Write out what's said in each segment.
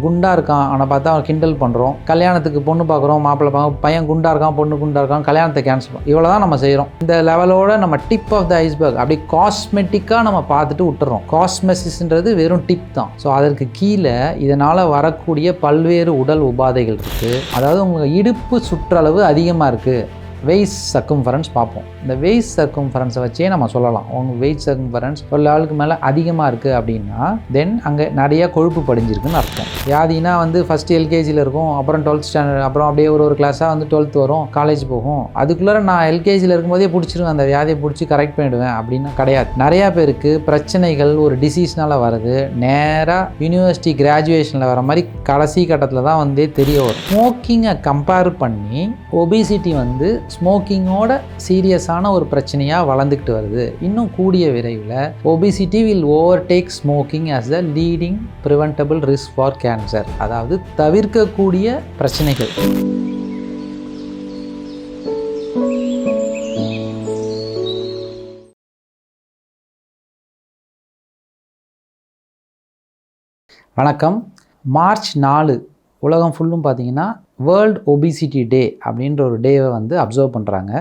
குண்டாக இருக்கான். ஆனால் பார்த்தா அவன் கிண்டல் பண்ணுறோம் கல்யாணத்துக்கு பொண்ணு பார்க்குறோம். மாப்பிள்ளை பார்க்க பையன் குண்டாக இருக்கான் பொண்ணு குண்டாக இருக்கான் கல்யாணத்தை கேன்சல் பண்ணும் இவ்வளோ தான் நம்ம செய்கிறோம் இந்த லெவலோட நம்ம டிப் ஆஃப் த ஐஸ்பர்க் அப்படி காஸ்மெட்டிக்காக நம்ம பார்த்துட்டு விட்டுறோம். காஸ்மெசிஸ்ன்றது வெறும் டிப் தான். ஸோ அதற்கு கீழே இதனால் வரக்கூடிய பல்வேறு உடல் உபாதைகள் இருக்குது அதாவது உங்களுக்கு இடுப்பு சுற்றளவு அதிகமாக இருக்குது வெயிஸ் சர்க்கம்ஃபரன்ஸ் பார்ப்போம். இந்த வெயிஸ் சர்க்கம்ஃபரன்ஸை வச்சே நம்ம சொல்லலாம். உங்கள் வெயிட் சர்க்கம்ஃபரன்ஸ் ஒரு லெவலுக்கு மேலே அதிகமாக இருக்குது அப்படின்னா தென் அங்கே நிறையா கொழுப்பு படிஞ்சிருக்குன்னு அர்த்தம். வியாதினா வந்து ஃபஸ்ட்டு எல்கேஜியில் இருக்கும் அப்புறம் டுவெல்த் ஸ்டாண்டர்ட் அப்புறம் அப்படியே ஒரு ஒரு கிளாஸாக வந்து டுவெல்த் வரும் காலேஜ் போகும். அதுக்குள்ளே நான் எல்கேஜியில் இருக்கும்போதே பிடிச்சிருவேன் அந்த வியாதியை பிடிச்சி கரெக்ட் பண்ணிவிடுவேன் அப்படின்னா கிடையாது. நிறையா பேருக்கு பிரச்சனைகள் ஒரு டிசீஸ்னால் வருது. நேராக யூனிவர்சிட்டி கிராஜுவேஷனில் வர மாதிரி கடைசி கட்டத்தில் தான் வந்தே தெரிய வரும். ஸ்மோக்கிங்கை கம்பேர் பண்ணி ஒபிசிட்டி வந்து ஸ்மோக்கிங்கோட சீரியஸான ஒரு பிரச்சனையாக வளர்ந்துக்கிட்டு வருது. இன்னும் கூடிய விரைவில் obesity will overtake smoking as the leading preventable risk for cancer அதாவது தவிர்க்கக்கூடிய பிரச்சனைகள். வணக்கம். மார்ச் நாலு உலகம் ஃபுல்லும் பார்த்தீங்கன்னா வேர்ல்ட் ஒபிசிட்டி டே அப்படின்ற ஒரு டேவை வந்து அப்சர்வ் பண்ணுறாங்க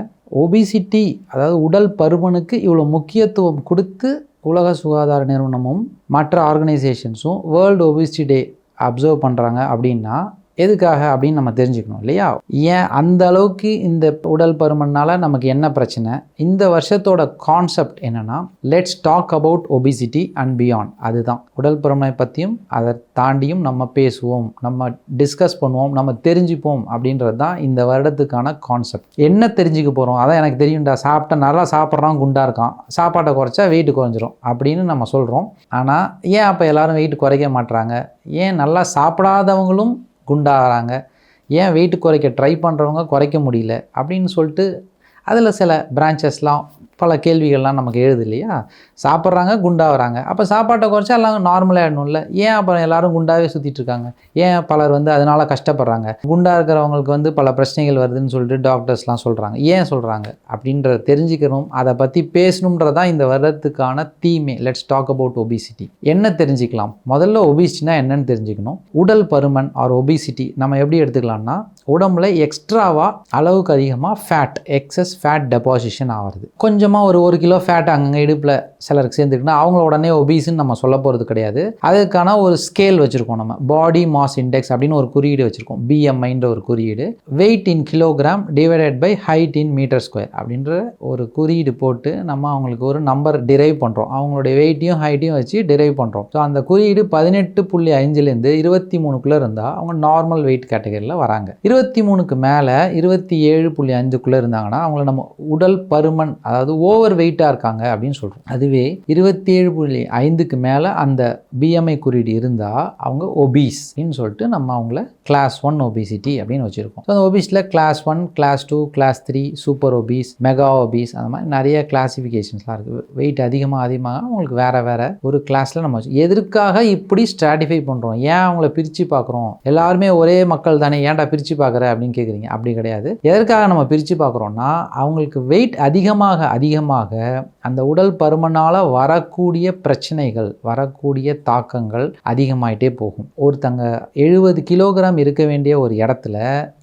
ஒபிசிட்டி அதாவது உடல் பருமனுக்கு இவ்வளோ முக்கியத்துவம் கொடுத்து உலக சுகாதார நிறுவனமும் மற்ற ஆர்கனைசேஷன்ஸும் வேர்ல்டு ஒபிசிட்டி டே அப்சர்வ் பண்ணுறாங்க அப்படின்னா எதுக்காக அப்படின்னு நம்ம தெரிஞ்சுக்கணும் இல்லையா? ஏன் அந்த அளவுக்கு இந்த உடல் பருமனால் நமக்கு என்ன பிரச்சனை? இந்த வருஷத்தோட கான்செப்ட் என்னென்னா let's talk about obesity and beyond அதுதான். உடல் பருமனை பற்றியும் அதை தாண்டியும் நம்ம பேசுவோம் நம்ம டிஸ்கஸ் பண்ணுவோம் நம்ம தெரிஞ்சுப்போம் அப்படின்றது தான் இந்த வருடத்துக்கான கான்செப்ட் என்ன தெரிஞ்சுக்க போகிறோம் அதான் எனக்கு தெரியும்டா சாப்பிட்டா நல்லா சாப்பிட்றான் குண்டாக இருக்கான். சாப்பாட்டை குறைச்சா வெயிட் குறைஞ்சிரும் அப்படின்னு நம்ம சொல்கிறோம் ஆனால் ஏன் அப்போ எல்லாரும் வெயிட் குறைக்க மாட்றாங்க? ஏன் நல்லா சாப்பிடாதவங்களும் குண்டாகிறாங்க. ஏன் வெயிட் குறைக்க ட்ரை பண்ணுறவங்க குறைக்க முடியல? அப்படின்னு சொல்லிட்டு அதில் சில பிரான்ச்சஸ்லாம் பல கேள்விகள்லாம் நமக்கு எழுது இல்லையா? சாப்பிட்றாங்க குண்டாகிறாங்க அப்போ சாப்பாட்டை குறைச்சா எல்லாம் நார்மலாக ஆகிடணும்ல ஏன் அப்புறம் எல்லாரும் குண்டாகவே சுற்றிட்டு இருக்காங்க ஏன் பலர் வந்து அதனால் கஷ்டப்படுறாங்க? குண்டாக இருக்கிறவங்களுக்கு வந்து பல பிரச்சனைகள் வருதுன்னு சொல்லிட்டு டாக்டர்ஸ்லாம் சொல்கிறாங்க ஏன் சொல்கிறாங்க அப்படின்றத தெரிஞ்சுக்கணும். அதை பற்றி பேசணுன்றதான் இந்த வருடத்துக்கான தீமே. லெட்ஸ் டாக் அபவுட் ஒபிசிட்டி என்ன தெரிஞ்சுக்கலாம்? முதல்ல ஒபிசிட்டினா என்னன்னு தெரிஞ்சுக்கணும். உடல் பருமன் ஆர் ஒபிசிட்டி நம்ம எப்படி எடுத்துக்கலாம்னா உடம்புல எக்ஸ்ட்ராவாக அளவுக்கு அதிகமாக ஃபேட் எக்ஸஸ் ஃபேட் டெபாசிஷன் ஆகிறது. கொஞ்சமாக ஒரு ஒரு கிலோ ஃபேட் அங்கங்கே இடுப்பில் சிலருக்கு சேர்ந்துக்குன்னா அவங்கள உடனே ஒபீஸ்ன்னு நம்ம சொல்ல போகிறது கிடையாது. அதுக்கான ஒரு ஸ்கேல் வச்சுருக்கோம் நம்ம. பாடி மாஸ் இண்டெக்ஸ் அப்படின்னு ஒரு குறியீடு வச்சுருக்கோம். பிஎம்ஐன்ற ஒரு குறியீடு. Weight in kilogram divided by height in metre square அப்படின்ற ஒரு குறியீடு போட்டு நம்ம அவங்களுக்கு ஒரு நம்பர் டிரைவ் பண்ணுறோம் அவங்களுடைய வெயிட்டையும் ஹைட்டையும் வச்சு டிரைவ் பண்ணுறோம் ஸோ அந்த குறியீடு பதினெட்டு புள்ளி அஞ்சுலேருந்து இருபத்தி மூணுக்குள்ளே இருந்தால் அவங்க நார்மல் வெயிட் கேட்டகரியில் வராங்க. இருபத்தி மூணுக்கு மேலே இருபத்தி ஏழு புள்ளி அஞ்சுக்குள்ளே இருந்தாங்கன்னா அவங்கள நம்ம உடல் பருமன் அதாவது ஓவர் வெயிட்டாக இருக்காங்க அப்படின்னு சொல்கிறோம் அதுவே இருபத்தி ஏழு புள்ளி ஐந்துக்கு மேலே அந்த பிஎம்ஐ குறியீடு இருந்தால் அவங்க ஒபீஸ் அப்படின்னு சொல்லிட்டு நம்ம அவங்கள கிளாஸ் ஒன் ஒபிசிட்டி அப்படின்னு வச்சுருக்கோம். ஸோ அந்த ஒபிஸில் class one class two class three super obese mega obese அந்த மாதிரி நிறைய கிளாசிஃபிகேஷன்ஸ்லாம் இருக்குது வெயிட் அதிகமாக அதிகமாக அவங்களுக்கு வேறு வேறு ஒரு கிளாஸில் நம்ம வச்சு எதற்காக இப்படி ஸ்ட்ராட்டிஃபை பண்ணுறோம் ஏன் அவங்கள பிரித்து பார்க்குறோம்? எல்லாருமே ஒரே மக்கள் தானே ஏன்டா பிரித்து பார்க்குற அப்படின்னு கேட்குறீங்க அப்படி கிடையாது. எதற்காக நம்ம பிரித்து பார்க்குறோன்னா அவங்களுக்கு வெயிட் அதிகமாக அதிகமாக அந்த உடல் பருமனால் வரக்கூடிய பிரச்சனைகள் வரக்கூடிய தாக்கங்கள் அதிகமாயிட்டே போகும். ஒருத்தங்க எழுபது கிலோகிராம் இருக்க வேண்டிய ஒரு இடத்துல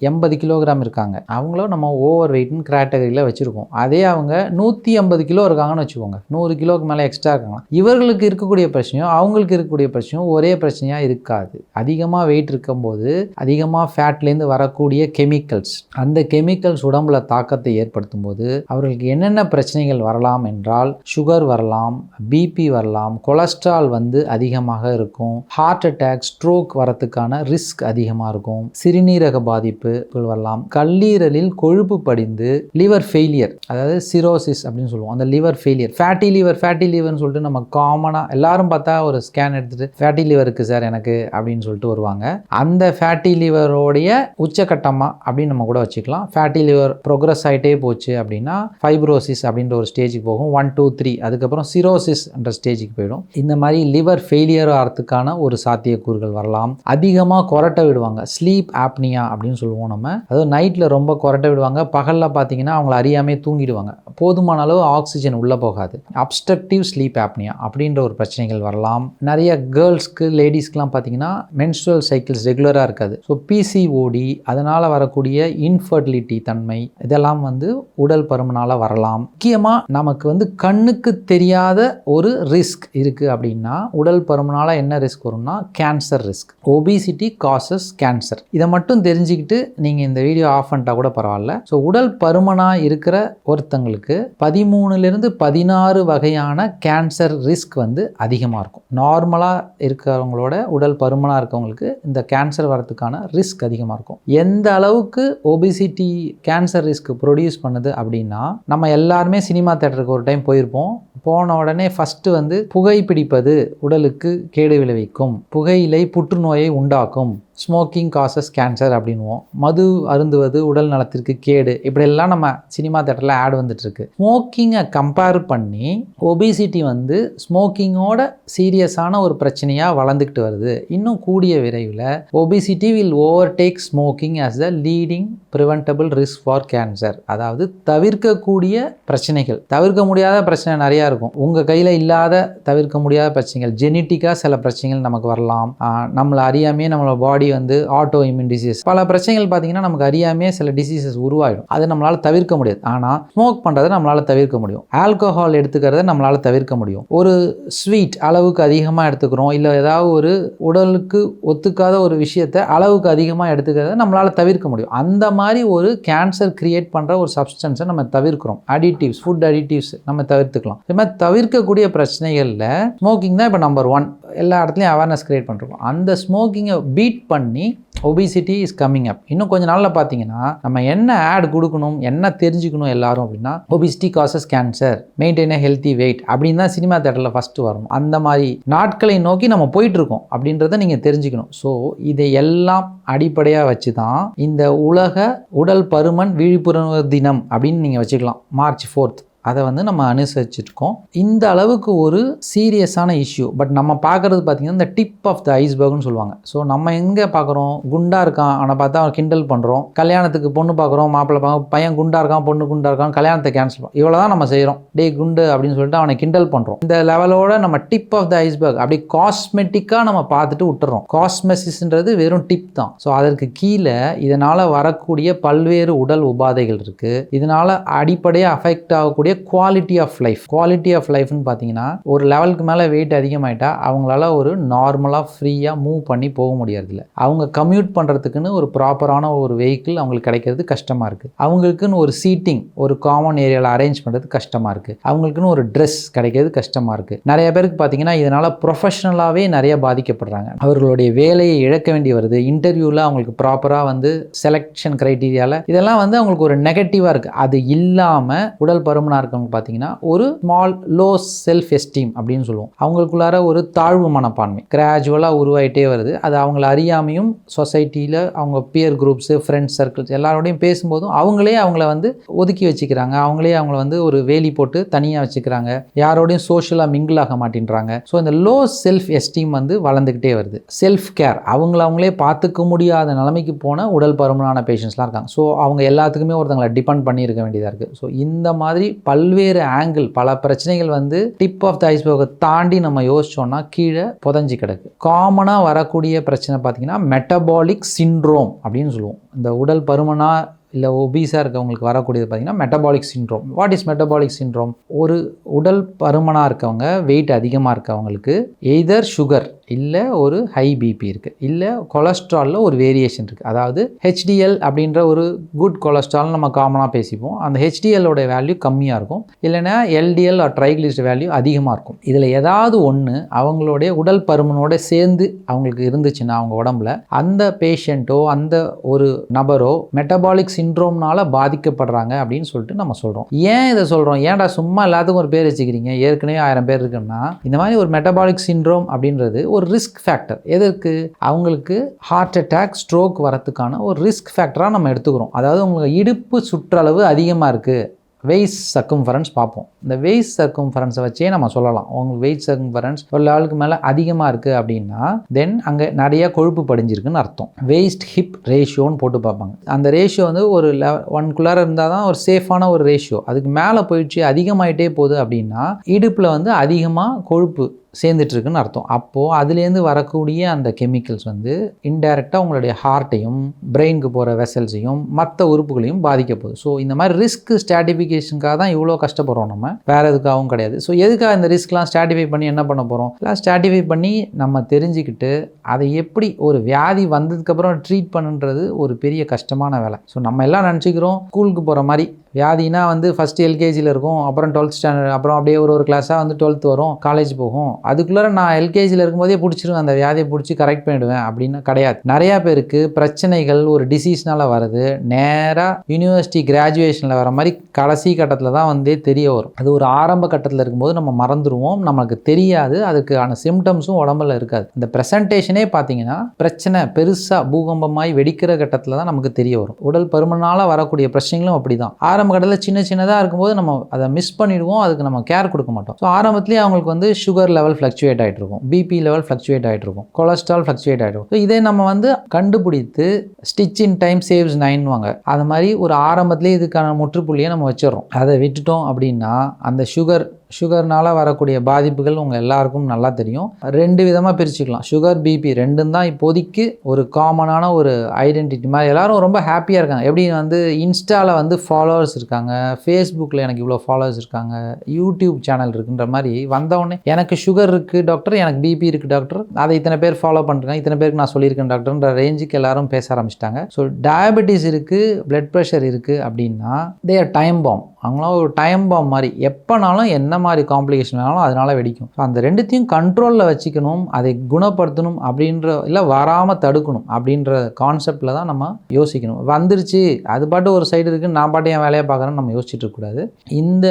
எண்பது கிலோகிராம் இருக்காங்க. அவங்களும் நம்ம ஓவர் வெயிட்னு கேட்டகரியில் வச்சுருக்கோம். அதே அவங்க நூற்றி ஐம்பது கிலோ இருக்காங்கன்னு வச்சுக்கோங்க. நூறு கிலோக்கு மேலே எக்ஸ்ட்ரா இருக்காங்க இவர்களுக்கு இருக்கக்கூடிய பிரச்சனையும் அவங்களுக்கு இருக்கக்கூடிய பிரச்சனையும் ஒரே பிரச்சனையாக இருக்காது. அதிகமாக வெயிட் இருக்கும்போது அதிகமாக ஃபேட்லேருந்து வரக்கூடிய கெமிக்கல்ஸ். அந்த கெமிக்கல்ஸ் உடம்புல தாக்கத்தை ஏற்படுத்தும் போது அவர்களுக்கு என்னென்ன பிரச்சனைகள் வரலாம் என்றால் சுகர் வரலாம் பிபி வரலாம் கொலஸ்ட்ரால் வந்து அதிகமாக இருக்கும் ஹார்ட் அட்டாக் ஸ்ட்ரோக் வரத்துக்கான ரிஸ்க் அதிகமாக இருக்கும் சிறுநீரக பாதிப்பு வரலாம் கல்லீரலில் கொழுப்பு படிந்து லிவர் ஃபெயிலியர் அதாவது சிரோசிஸ் அப்படின்னு சொல்லுவோம் அந்த liver failure fatty liver fatty லிவர்னு சொல்லிட்டு நம்ம காமனாக எல்லாரும் பார்த்தா ஒரு ஸ்கேன் எடுத்துட்டு ஃபேட்டி லிவர் இருக்குது சார் எனக்கு அப்படின்னு சொல்லிட்டு வருவாங்க. அந்த ஃபேட்டி லிவரோடைய உச்சக்கட்டமாக அப்படின்னு நம்ம கூட வச்சுக்கலாம். ஃபேட்டி லிவர் ப்ரோக்ரஸ் ஆகிட்டே போச்சு அப்படின்னா ஃபைப்ரோசிஸ் அப்படின்ற ஒரு ஸ்டேஜுக்கு போகும். ஒன் டூ த்ரீ அதுக்கப்புறம் சிரோசிஸ் என்ற ஸ்டேஜுக்கு போயிடும். இந்த மாதிரி லிவர் ஃபெயிலியர் ஆகிறதுக்கான ஒரு சாத்தியக்கூறுகள் வரலாம். அதிகமாக கொரட்டை விடுவாங்க. ஸ்லீப் ஆப்னியா அப்படின்னு சொல்லுவோம் நம்ம. அதாவது நைட்டில் ரொம்ப கொரட்டை விடுவாங்க. பகலில் பார்த்தீங்கன்னா அவங்கள அறியாமே தூங்கிடுவாங்க. போதுமான அளவு ஆக்சிஜன் உள்ளே போகாது. அப்ஸ்ட்ரக்டிவ் ஸ்லீப் ஆப்னியா அப்படின்ற ஒரு பிரச்சனைகள் வரலாம். நிறைய கேர்ள்ஸ்க்கு லேடிஸ்க்குலாம் பார்த்தீங்கன்னா மென்ஸ்ட்ரல் சைக்கிள்ஸ் ரெகுலராக இருக்காது. ஸோ பிசிஓடி அதனால் வரக்கூடிய இன்ஃபர்டிலிட்டி தன்மை இதெல்லாம் வந்து உடல் பருமனால் வரலாம். முக்கியமாக நமக்கு வந்து கண்ணுக்கு தெரியாத ஒரு ரிஸ்க் இருக்குது அப்படின்னா உடல் பருமனால் என்ன ரிஸ்க் வரும்னா cancer risk obesity causes cancer இதை மட்டும் தெரிஞ்சுக்கிட்டு நீங்கள் இந்த வீடியோ ஆஃப் பண்ணிட்டா கூட பரவாயில்ல. ஸோ உடல் பருமனாக இருக்கிற ஒருத்தங்களுக்கு பதிமூணுலேருந்து பதினாறு வகையான கேன்சர் ரிஸ்க் வந்து அதிகமாக இருக்கும். நார்மலாக இருக்கிறவங்களோட உடல் பருமனாக இருக்கவங்களுக்கு இந்த கேன்சர் வரத்துக்கான ரிஸ்க் அதிகமாக இருக்கும். எந்த அளவுக்கு ஒபிசிட்டி கேன்சர் ரிஸ்க் ப்ரொடியூஸ் பண்ணுது அப்படின்னா நம்ம எல்லாருமே சினிமா தேட்டருக்கு ஒரு டைம் போயிருப்போம். போன உடனே ஃபஸ்ட்டு வந்து புகைப்பிடிப்பது உடலுக்கு கேடு விளைவிக்கும். புகையிலை புற்றுநோயை உண்டாக்கும். ஸ்மோக்கிங் காசஸ் கேன்சர் அப்படின்வோம் மது அருந்துவது உடல் நலத்திற்கு கேடு இப்படியெல்லாம் நம்ம சினிமா தேட்டரில் ஆட் வந்துட்டுருக்கு. ஸ்மோக்கிங்கை கம்பேர் பண்ணி ஒபிசிட்டி வந்து ஸ்மோக்கிங்கோட சீரியஸான ஒரு பிரச்சனையாக வளர்ந்துக்கிட்டு வருது. இன்னும் கூடிய விரைவில் obesity will overtake smoking as the leading preventable risk for cancer அதாவது தவிர்க்கக்கூடிய பிரச்சனைகள். தவிர்க்க முடியாத பிரச்சனை நிறையா இருக்கும். உங்கள் கையில் இல்லாத தவிர்க்க முடியாத பிரச்சனைகள். ஜெனட்டிக்காக சில பிரச்சனைகள் நமக்கு வரலாம். நம்மளை அறியாமையே நம்மளோட பாடி வந்து ஆட்டோ இம்யூன் டிசீஸ் பல பிரச்சனைகள் பார்த்தீங்கன்னா நமக்கு அறியாமையே சில டிசீசஸ் உருவாயிடும். அதை நம்மளால் தவிர்க்க முடியாது. ஆனால் ஸ்மோக் பண்ணுறதை நம்மளால் தவிர்க்க முடியும். ஆல்கோஹால் எடுத்துக்கிறத நம்மளால் தவிர்க்க முடியும். ஒரு ஸ்வீட் அளவுக்கு அதிகமாக எடுத்துக்கிறோம். இல்லை ஏதாவது ஒரு உடலுக்கு ஒத்துக்காத ஒரு விஷயத்தை அளவுக்கு அதிகமாக எடுத்துக்கிறத நம்மளால் தவிர்க்க முடியும். அந்த மாதிரி ஒரு கேன்சர் கிரியேட் பண்ணுற ஒரு சப்ஸ்டன்ஸை நம்ம தவிர்க்கிறோம். அடிட்டிவ்ஸ் ஃபுட் அடிட்டிவ்ஸ் நம்ம தவிர்த்துக்கலாம். இது மாதிரி தவிர்க்கக்கூடிய பிரச்சனைகளில் ஸ்மோக்கிங் தான் இப்போ நம்பர் ஒன் எல்லா இடத்துலையும் அவேர்னஸ் க்ரியேட் பண்ணுறோம் அந்த ஸ்மோக்கிங்கை பீட் பண்ணி ஒபிசிட்டி இஸ் கம்மிங் அப் இன்னும் கொஞ்ச நாளில் பார்த்தீங்கன்னா நம்ம என்ன ஆட் கொடுக்கணும் என்ன தெரிஞ்சுக்கணும் எல்லாரும் அப்படின்னா obesity causes cancer maintain healthy weight அப்படின்னு தான் சினிமா தேட்டரில் ஃபஸ்ட்டு வரும் அந்த மாதிரி நாட்களை நோக்கி நம்ம போயிட்டுருக்கோம் அப்படின்றத நீங்கள் தெரிஞ்சுக்கணும். ஸோ இதை எல்லாம் அடிப்படையாக வச்சு தான் இந்த உலக உடல் பருமன் விழிப்புணர்வு தினம் அப்படின்னு நீங்கள் வச்சுக்கலாம். மார்ச் ஃபோர்த் அதை வந்து நம்ம அனுசரிச்சிருக்கோம். இந்த அளவுக்கு ஒரு சீரியஸான இஷ்யூ. பட் நம்ம பார்க்குறது பார்த்திங்கன்னா இந்த டிப் ஆஃப் த ஐஸ்பர்க்னு சொல்லுவாங்க. ஸோ நம்ம எங்கே பார்க்குறோம்? குண்டா இருக்கான். ஆனால் பார்த்தா அவன் கிண்டல் பண்ணுறோம் கல்யாணத்துக்கு பொண்ணு பார்க்குறோம். மாப்பிள்ளை பார்க்க பையன் குண்டா இருக்கான் பொண்ணு குண்டா இருக்கான் கல்யாணத்தை கேன்சல் பண்ணும் இவ்வளோ தான் நம்ம செய்கிறோம் டே குண்டு அப்படின்னு சொல்லிட்டு அவனை கிண்டல் பண்ணுறோம் இந்த லெவலோட நம்ம டிப் ஆஃப் த ஐஸ்பர்க் அப்படி காஸ்மெட்டிக்காக நம்ம பார்த்துட்டு விட்டுறோம். காஸ்மெசிஸ்ன்றது வெறும் டிப் தான். ஸோ அதற்கு கீழே இதனால் வரக்கூடிய பல்வேறு உடல் உபாதைகள் இருக்குது இதனால் அடிப்படையாக அஃபெக்ட் ஆகக்கூடிய quality of life quality of லைஃப்னு பார்த்தீங்கன்னா ஒரு லெவலுக்கு மேலே வெயிட் அதிகமாயிட்டா அவங்களால ஒரு நார்மலாக ஃப்ரீயாக மூவ் பண்ணி போக முடியறதில்ல. அவங்க கம்யூட் பண்ணுறதுக்குன்னு ஒரு ப்ராப்பரான ஒரு வெஹிக்கிள் அவங்களுக்கு கிடைக்கிறது கஷ்டமாக இருக்குது அவங்களுக்குன்னு ஒரு சீட்டிங் ஒரு காமன் ஏரியாவில் அரேஞ்ச் பண்ணுறது கஷ்டமாக இருக்குது அவங்களுக்குன்னு ஒரு ட்ரெஸ் கிடைக்கிறது கஷ்டமாக இருக்குது நிறைய பேருக்கு பார்த்தீங்கன்னா இதனால் ப்ரொஃபஷனலாகவே நிறைய பாதிக்கப்படுறாங்க. அவர்களுடைய வேலையை இழக்க வேண்டி வருது. இன்டர்வியூவில் அவங்களுக்கு ப்ராப்பராக வந்து செலெக்ஷன் க்ரைட்டீரியாவில் இதெல்லாம் வந்து அவங்களுக்கு ஒரு நெகட்டிவாக இருக்குது அது இல்லாமல் உடல் பருமனாக இருக்கவங்க பார்த்தீங்கன்னா ஒரு ஸ்மால் லோ செல்ஃப் எஸ்டீம் அப்படின்னு சொல்லுவோம். அவங்களுக்குள்ளார ஒரு தாழ்வு மனப்பான்மை. கிராஜுவலாக உருவாயிட்டே வருது. அது அவங்கள அறியாமையும் சொசைட்டியில் அவங்க பியர் குரூப்ஸு ஃப்ரெண்ட்ஸ் சர்க்கிள்ஸ் எல்லாரோடையும் பேசும்போதும் அவங்களே அவங்கள வந்து ஒதுக்கி வச்சுக்கிறாங்க. அவங்களே அவங்கள வந்து ஒரு வேலி போட்டு தனியாக வச்சுக்கிறாங்க. யாரோடையும் சோஷியலாக மிங்கிள் ஆக மாட்டேன்றாங்க. ஸோ இந்த லோ செல்ஃப் எஸ்டீம் வந்து வளர்ந்துக்கிட்டே வருது. செல்ஃப் கேர் அவங்கள அவங்களே பார்த்துக்க முடியாத நிலைமைக்கு போன உடல் பருமனான பேஷண்ட்ஸ்லாம் இருக்காங்க. ஸோ அவங்க எல்லாத்துக்குமே ஒருத்தங்களை டிபெண்ட் பண்ணியிருக்க வேண்டியதாக இருக்குது ஸோ இந்த மாதிரி பல்வேறு ஆங்கிள் பல பிரச்சனைகள் வந்து டிப் ஆஃப் த ஐஸ்பர்கை தாண்டி நம்ம யோசிச்சோம்னா கீழே புதஞ்சி கிடக்கு. காமனாக வரக்கூடிய பிரச்சனை பார்த்தீங்கன்னா மெட்டபாலிக் சிண்ட்ரோம் அப்படின்னு சொல்லுவோம். இந்த உடல் பருமனாக இல்லை ஒபீஸாக இருக்கவங்களுக்கு வரக்கூடியது பார்த்தீங்கன்னா metabolic syndrome what is metabolic syndrome ஒரு உடல் பருமனாக இருக்கவங்க வெயிட் அதிகமாக இருக்கவங்களுக்கு எய்தர் சுகர் இல்லை ஒரு ஹை பிபி இருக்குது இல்லை கொலஸ்ட்ராலில் ஒரு வேரியேஷன் இருக்குது அதாவது ஹெச்டிஎல் அப்படின்ற ஒரு குட் கொலஸ்ட்ரால் நம்ம காமனாக பேசிப்போம். அந்த ஹெச்டிஎல்லோட வேல்யூ கம்மியாக இருக்கும். இல்லைன்னா எல்டிஎல் ஆர் ட்ரைக்லிஸ்ட் வேல்யூ அதிகமாக இருக்கும். இதில் ஏதாவது ஒன்று அவங்களுடைய உடல் பருமனோட சேர்ந்து அவங்களுக்கு இருந்துச்சுன்னா அவங்க உடம்புல அந்த பேஷண்ட்டோ அந்த ஒரு நபரோ மெட்டபாலிக் சின்ட்ரோம்னால பாதிக்கப்படுறாங்க அப்படின்னு சொல்லிட்டு நம்ம சொல்கிறோம் ஏன் இதை சொல்கிறோம் ஏன்டா சும்மா எல்லாத்துக்கும் ஒரு பேர் வச்சுக்கிறீங்க? ஏற்கனவே ஆயிரம் பேர் இருக்குன்னா இந்த மாதிரி ஒரு மெட்டபாலிக் சிண்ட்ரோம் அப்படின்றது ஒரு ஒரு ரிஸ்க் ஃபேக்டர் எதற்கு? அவங்களுக்கு ஹார்ட் அட்டாக் ஸ்ட்ரோக் வரத்துக்கான ஒரு ரிஸ்க் ஃபேக்டராக நம்ம எடுத்துக்கிறோம். அதாவது உங்களுக்கு இடுப்பு சுற்றளவு அதிகமாக இருக்குது வெய்ஸ் சர்க்கம்ஃபரன்ஸ் பார்ப்போம். இந்த வெய்ஸ் சர்க்கம்ஃபரன்ஸை வச்சே நம்ம சொல்லலாம். உங்களுக்கு வெயிட் சர்க்கம்ஃபரன்ஸ் ஒரு லெவலுக்கு மேலே அதிகமாக இருக்குது அப்படின்னா தென் அங்கே நிறைய கொழுப்பு படிஞ்சிருக்குன்னு அர்த்தம். வேஸ்ட் ஹிப் ரேஷியோன்னு போட்டு பார்ப்பாங்க. அந்த ரேஷியோ வந்து ஒரு லெவ ஒன்குள்ளார இருந்தால் தான் ஒரு சேஃபான ஒரு ரேஷியோ அதுக்கு மேலே போயிடுச்சு அதிகமாயிட்டே போகுது அப்படின்னா இடுப்பில் வந்து அதிகமாக கொழுப்பு சேர்ந்துட்டுருக்குன்னு அர்த்தம். அப்போது அதுலேருந்து வரக்கூடிய அந்த கெமிக்கல்ஸ் வந்து இன்டைரக்டாக உங்களுடைய ஹார்ட்டையும் பிரெயினுக்கு போகிற வெசல்ஸையும் மற்ற உறுப்புகளையும் பாதிக்க போகுது. ஸோ இந்த மாதிரி ரிஸ்க் ஸ்டாட்டிஃபிகேஷனுக்காக தான் இவ்வளோ கஷ்டப்படுறோம் நம்ம. வேறு எதுக்காகவும் கிடையாது. ஸோ எதுக்காக இந்த ரிஸ்க்லாம் ஸ்டாட்டிஃபை பண்ணி என்ன பண்ண போகிறோம் எல்லாம் ஸ்டாட்டிஃபை பண்ணி நம்ம தெரிஞ்சுக்கிட்டு அதை எப்படி ஒரு வியாதி வந்ததுக்கப்புறம் ட்ரீட் பண்ணுன்றது ஒரு பெரிய கஷ்டமான வேலை. ஸோ நம்ம எல்லாம் நினச்சிக்கிறோம் ஸ்கூலுக்கு போகிற மாதிரி வியாதினா வந்து ஃபஸ்ட்டு எல்கேஜியில் இருக்கும் அப்புறம் டுவெல்த் ஸ்டாண்டர்ட் அப்புறம் அப்படியே ஒரு ஒரு கிளாஸாக வந்து டுவெல்த் வரும் காலேஜ் போகும். அதுக்குள்ளே நான் எல்கேஜியில் இருக்கும்போதே பிடிச்சிருவேன் அந்த வியாதியை பிடிச்சி கரெக்ட் பண்ணிடுவேன் அப்படின்னு கிடையாது. நிறையா பேருக்கு பிரச்சனைகள் ஒரு டிசீஸ்னால் வருது. நேராக யூனிவர்சிட்டி கிராஜுவேஷனில் வர மாதிரி கடைசி கட்டத்தில் தான் வந்தே தெரிய வரும். அது ஒரு ஆரம்ப கட்டத்தில் இருக்கும்போது நம்ம மறந்துடுவோம் நமக்கு தெரியாது. அதுக்கான சிம்டம்ஸும் உடம்புல இருக்காது. இந்த ப்ரெசன்டேஷனே பார்த்தீங்கன்னா பிரச்சனை பெருசாக பூகம்பமாய் வெடிக்கிற கட்டத்தில் தான் நமக்கு தெரிய வரும். உடல் பருமனால் வரக்கூடிய பிரச்சனைகளும் அப்படி தான் ஆரம்ப கட்டத்தில் சின்ன சின்னதாக இருக்கும்போது நம்ம அதை மிஸ் பண்ணிடுவோம். அதுக்கு நம்ம கேர் கொடுக்க மாட்டோம். ஸோ ஆரம்பத்துலேயே அவங்களுக்கு வந்து சுகர் லெவல் ஃப்ளக்சுவேட் ஆகிட்டு இருக்கும். பிபி லெவல் ஃப்ளக்சுவேட் ஆகிட்டு இருக்கும். கொலஸ்ட்ரால் ஃப்ளக்சுவேட் ஆகிட்டு இருக்கும். ஸோ இதை நம்ம வந்து கண்டுபிடித்து ஸ்டிச் இன் டைம் சேவ்ஸ் நைன்வாங்க அது மாதிரி ஒரு ஆரம்பத்துலேயே இதுக்கான முற்றுப்புள்ளியை நம்ம வச்சிடறோம். அதை விட்டுட்டோம் அப்படின்னா அந்த சுகர் சுகர்னால் வரக்கூடிய பாதிப்புகள் உங்கள் எல்லாருக்கும் நல்லா தெரியும். ரெண்டு விதமாக பிரிச்சுக்கலாம். சுகர் பிபி ரெண்டும் தான் இப்போதைக்கு ஒரு காமனான ஒரு ஐடென்டிட்டி மாதிரி. எல்லோரும் ரொம்ப ஹாப்பியாக இருக்காங்க. எப்படி வந்து இன்ஸ்டாவில் வந்து ஃபாலோவர்ஸ் இருக்காங்க ஃபேஸ்புக்கில் எனக்கு இவ்வளோ ஃபாலோவர்ஸ் இருக்காங்க யூடியூப் சேனல் இருக்குன்ற மாதிரி வந்தவொடனே எனக்கு சுகர் இருக்குது டாக்டர் எனக்கு பிபி இருக்குது டாக்டர் அதை இத்தனை பேர் ஃபாலோ பண்ணுறேன் இத்தனை பேருக்கு நான் சொல்லியிருக்கேன் டாக்டர்ன்ற ரேஞ்சுக்கு எல்லாரும் பேச ஆரம்பிச்சிட்டாங்க. ஸோ டயபெட்டிஸ் இருக்குது பிளட் ப்ரெஷர் இருக்குது அப்படின்னா தே ஆர் டைம் பாம் அவங்களாம் ஒரு டைம் பாம் மாதிரி. எப்போனாலும் என்ன மாதிரி காம்ப்ளிகேஷன் வேணாலும் அதனால் வெடிக்கும். ஸோ அந்த ரெண்டுத்தையும் கண்ட்ரோலில் வச்சுக்கணும் அதை குணப்படுத்தணும் அப்படின்ற இல்லை வராமல் தடுக்கணும் அப்படின்ற கான்செப்டில் தான் நம்ம யோசிக்கணும். வந்துருச்சு அது பாட்டு ஒரு சைடு இருக்குது நான் பாட்டு என் வேலையை பார்க்குறேன்னு நம்ம யோசிச்சுட்டு இருக்கக்கூடாது. இந்த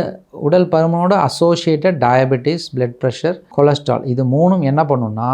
உடல் பருமனோட associated diabetes blood pressure cholesterol இது மூணும் என்ன பண்ணுன்னா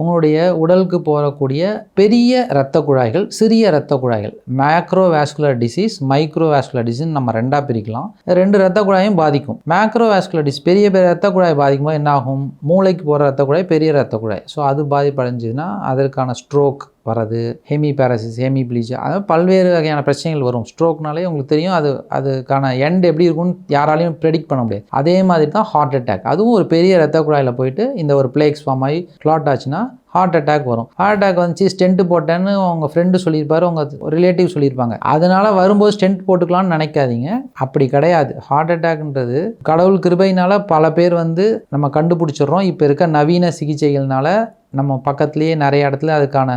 உங்களுடைய உடலுக்கு போகக்கூடிய பெரிய இரத்த குழாய்கள் சிறிய இரத்த குழாய்கள் macro vascular disease micro vascular disease நம்ம ரெண்டாக பிரிக்கலாம். ரெண்டு இரத்த குழாயும் பாதிக்கும். மேக்ரோ வேஸ்குலர் டிசீஸ் பெரிய பெரிய இரத்த குழாய் பாதிக்கும்போது என்ன ஆகும் மூளைக்கு போகிற இரத்த குழாய் பெரிய இரத்த குழாய். ஸோ அது பாதிப்படைஞ்சதுன்னா அதற்கான ஸ்ட்ரோக் வர்றது ஹெமி பேரசிஸ் ஹெமி ப்ளீச் அதாவது பல்வேறு வகையான பிரச்சனைகள் வரும். ஸ்ட்ரோக்னாலே உங்களுக்கு தெரியும் அது அதுக்கான எண்ட் எப்படி இருக்கும்னு யாராலையும் ப்ரெடிக்ட் பண்ண முடியாது. அதே மாதிரி தான் ஹார்ட் அட்டாக் அதுவும் ஒரு பெரிய ரத்த குழாயில் போயிட்டு இந்த ஒரு பிளேக்ஸ் ஃபார்ம் ஆகி கிளாட் ஆச்சுன்னா ஹார்ட் அட்டாக் வரும். ஹார்ட் அட்டாக் வந்துச்சு ஸ்டென்ட் போட்டேன்னு உங்கள் ஃப்ரெண்டு சொல்லியிருப்பாரு உங்கள் ரிலேட்டிவ் சொல்லியிருப்பாங்க. அதனால் வரும்போது ஸ்டென்ட் போட்டுக்கலாம்னு நினைக்காதீங்க. அப்படி கிடையாது. ஹார்ட் அட்டாக்ன்றது கடவுள் கிருபையினால் பல பேர் வந்து நம்ம கண்டுபிடிச்சிடுறோம். இப்போ இருக்க நவீன சிகிச்சைகள்னால நம்ம பக்கத்துலேயே நிறைய இடத்துல அதுக்கான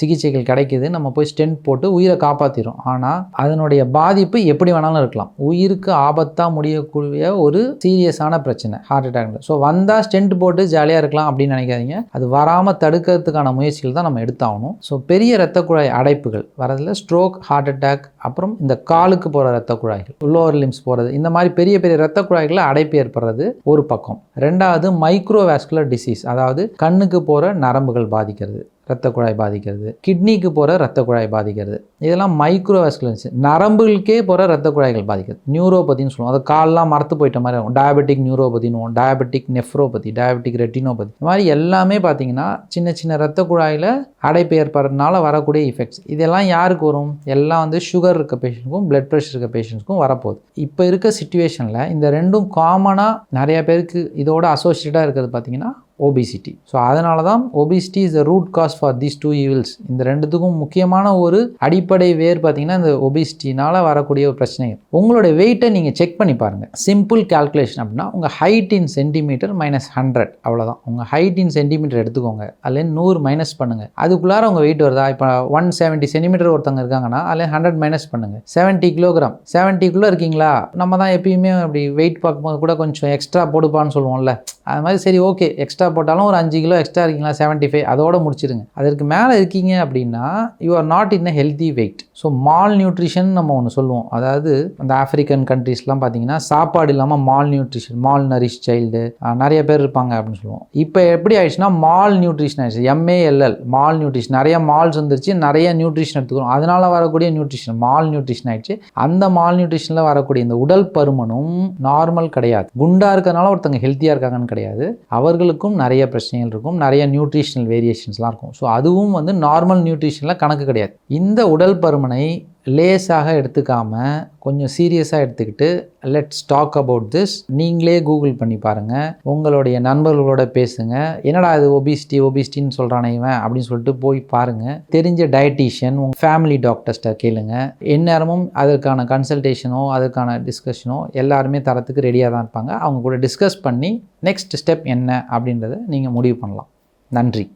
சிகிச்சைகள் கிடைக்கிது நம்ம போய் ஸ்டென்ட் போட்டு உயிரை காப்பாற்றிடும் ஆனால் அதனுடைய பாதிப்பு எப்படி வேணாலும் இருக்கலாம். உயிருக்கு ஆபத்தாக முடியக்கூடிய ஒரு சீரியஸான பிரச்சனை ஹார்ட் அட்டாக்ல ஸோ வந்தால் ஸ்டென்ட் போட்டு ஜாலியாக இருக்கலாம் அப்படின்னு நினைக்காதீங்க. அது வராமல் தடுக்கிறதுக்கான முயற்சிகள் தான் நம்ம எடுத்தாகணும். ஸோ பெரிய இரத்த குழாய் அடைப்புகள் வரதில் ஸ்ட்ரோக் ஹார்ட் அட்டாக் அப்புறம் இந்த காலுக்கு போகிற இரத்த குழாய்கள் லோவர் லிம்ஸ் போகிறது இந்த மாதிரி பெரிய பெரிய இரத்த குழாய்களில் அடைப்பு ஏற்படுறது ஒரு பக்கம். ரெண்டாவது மைக்ரோவேஸ்குலர் டிசீஸ் அதாவது கண்ணுக்கு போகிற நரம்புகள் பாதிக்கிறது. ரத்த குழாய் பாதிக்கிறது. கிட்னிக்கு போகிற ரத்த குழாய் பாதிக்கிறது. இதெல்லாம் மைக்ரோவாஸ்குலன்ஸ் நரம்புகளுக்கே போகிற ரத்த குழாய்கள் பாதிக்கிறது. நியூரோபதின்னு சொல்லுவோம். அது கால்லாம் மரத்து போயிட்ட மாதிரி இருக்கும் டயபெட்டிக் நியூரோபதினுவோம் டயபெட்டிக் நெஃப்ரோபதி டயபெட்டிக் ரெட்டினோபதி இந்த மாதிரி எல்லாமே பார்த்தீங்கன்னா சின்ன சின்ன ரத்த குழாயில் அடைப்பு ஏற்படுறதுனால வரக்கூடிய இஃபெக்ட்ஸ் இதெல்லாம் யாருக்கு வரும்? எல்லாம் வந்து சுகர் இருக்க பேஷண்ட்க்கும் பிளட் ப்ரெஷர் இருக்க பேஷண்ட்ஸ்க்கும் வரப்போகுது. இப்போ இருக்க சுச்சுவேஷனில் இந்த ரெண்டும் காமனாக நிறைய பேருக்கு இதோட அசோசியேட்டாக இருக்கிறது பார்த்தீங்கன்னா ஓபிசிட்டி ஸோ அதனால தான் obesity is the root cause for these two evils இந்த ரெண்டுத்துக்கும் முக்கியமான ஒரு அடிப்படை வேர் பார்த்தீங்கன்னா இந்த ஒபிசிட்டினால் வரக்கூடிய ஒரு பிரச்சனைகள். உங்களோட வெயிட்டை நீங்கள் செக் பண்ணி பாருங்கள் சிம்பிள் கால்குலேஷன் அப்படின்னா உங்கள் height in centimetre minus hundred அவ்வளோதான் உங்கள் ஹைட் இன் சென்டிமீட்டர் எடுத்துக்கோங்க. அதில் நூறு மைனஸ் பண்ணுங்கள் அதுக்குள்ளார உங்கள் வெயிட் வருதா? இப்போ ஒன் செவன்ட்டி சென்டிமீட்டர் ஒருத்தவங்க இருக்காங்கன்னா அதில் ஹண்ட்ரட் மைனஸ் பண்ணுங்கள் செவன்ட்டி கிலோகிராம் செவன்ட்டிக்குள்ளே இருக்கீங்களா? நம்ம தான் எப்பயுமே அப்படி வெயிட் பார்க்கும்போது கூட கொஞ்சம் எக்ஸ்ட்ரா போடுப்பான்னு சொல்லுவோம்ல. அது மாதிரி சரி ஓகே எக்ஸ்ட்ரா போட்டாலும் ஒரு அஞ்சு கிலோ எக்ஸ்ட்ரா இருக்கீங்களா? செவன்ட்டி ஃபைவ் அதோட முடிச்சிடுங்க அதற்கு மேலே இருக்கீங்க அப்படின்னா you are not in a healthy weight so malnutrition நம்ம ஒன்று சொல்லுவோம். அதாவது அந்த ஆஃப்ரிக்கன் கண்ட்ரீஸ்லாம் பார்த்தீங்கன்னா சாப்பாடு இல்லாமல் malnutrition malnourish child நிறைய பேர் இருப்பாங்க அப்படின்னு சொல்லுவோம். இப்போ எப்படி ஆயிடுச்சுன்னா மால் நியூட்ரிஷன் ஆயிடுச்சு M A L L malnutrition நிறைய மால்ஸ் வந்துருச்சு நிறைய நியூட்ரிஷன் எடுத்துக்கிறோம். அதனால வரக்கூடிய நியூட்ரிஷன் மால் நியூட்ரிஷன் ஆயிடுச்சு. அந்த மால் நியூட்ரிஷனில் வரக்கூடிய இந்த உடல் பருமனும் நார்மல் கிடையாது. குண்டாக இருக்கிறதுனால ஒருத்தங்க ஹெல்த்தியாக இருக்காங்கன்னு கிடையாது. அவர்களுக்கும் நிறைய பிரச்சனைகள் இருக்கும். நிறைய நியூட்ரிஷனல் வேரியேஷன்ஸ்லாம் இருக்கும். ஸோ அதுவும் வந்து நார்மல் நியூட்ரிஷனில் கணக்கு கிடையாது. இந்த உடல் பருமனை லேஸாக எடுத்துக்காமல் கொஞ்சம் சீரியஸாக எடுத்துக்கிட்டு லெட்ஸ் டாக் அபவுட் திஸ் நீங்களே கூகுள் பண்ணி பாருங்கள் உங்களுடைய நண்பர்களோட பேசுங்க. என்னடா இது ஒபிஸ்டி ஒபிசிட்டின்னு சொல்கிறானே இவன்? அப்படின்னு சொல்லிட்டு போய் பாருங்கள் தெரிஞ்ச டயட்டீஷியன் உங்கள் ஃபேமிலி டாக்டர்ஸ்ட்டை கேளுங்க. எந்நேரமும் அதற்கான கன்சல்டேஷனோ அதற்கான டிஸ்கஷனோ எல்லாருமே தரத்துக்கு ரெடியாக தான் இருப்பாங்க. அவங்க கூட டிஸ்கஸ் பண்ணி நெக்ஸ்ட் ஸ்டெப் என்ன? அப்படின்றத நீங்கள் முடிவு பண்ணலாம். நன்றி.